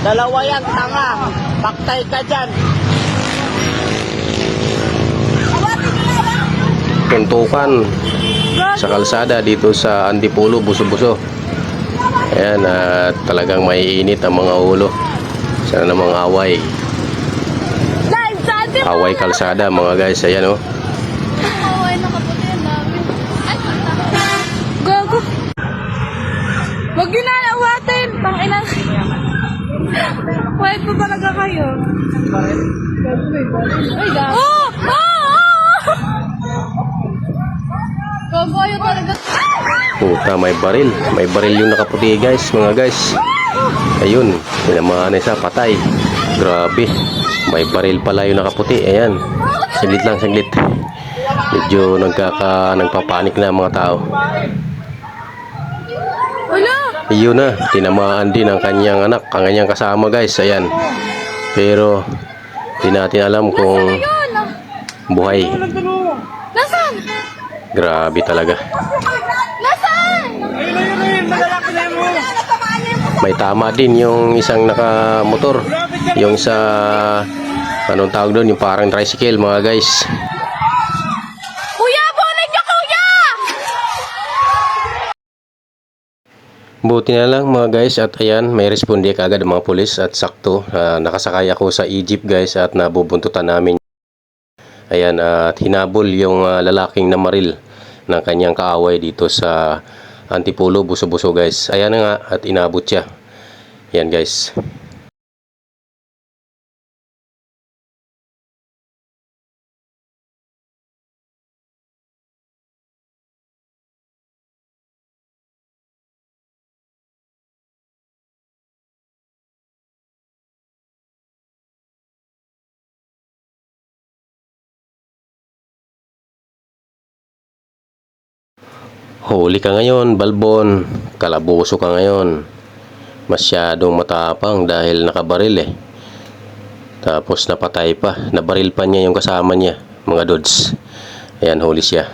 Dalawa yan, tanga. Paktay ka dyan. tuntukan sa kalsada dito sa Antipolo, Buso-Buso. Ayan, at talagang may init ang mga ulo. Sana namang away. Away kalsada mga guys. Ayan oh. Ay, Gago. Huwag yun na. Wait pa talaga kayo. Ay, gago. Oh! Oh! Oh! Gago ayaw talaga. Puta, may baril. May baril yung nakaputi guys, mga guys. Ayun, tinamaan na isa, patay. Grabe. May baril pala yung nakaputi. Ayan. Saglit lang, saglit. Medyo nagkaka, nagpapanik na ang mga tao. Wala! Ayun na, tinamaan din ang kanyang anak, ang kanyang kasama guys. Ayan. Pero, di natin alam kung buhay. Nasaan? Grabe talaga. Nasaan? May tama din yung isang nakamotor. Yung sa anong tawag doon, yung parang tricycle mga guys. Buti na lang mga guys at ayan, may responde kagad ang mga pulis at sakto. ah, nakasakay ako sa Egypt guys at nabubuntutan namin. Ayan, at hinabol yung ah, lalaking namaril ng kanyang kaaway dito sa Antipolo, Buso-Buso guys. Ayan nga at inabot siya. Ayan guys. Huli ka ngayon, Balbon. Kalabuso ka ngayon. Masyadong matapang dahil nakabaril eh. Tapos napatay pa. Nabaril pa niya yung kasama niya, mga dudes. Ayan, huli siya.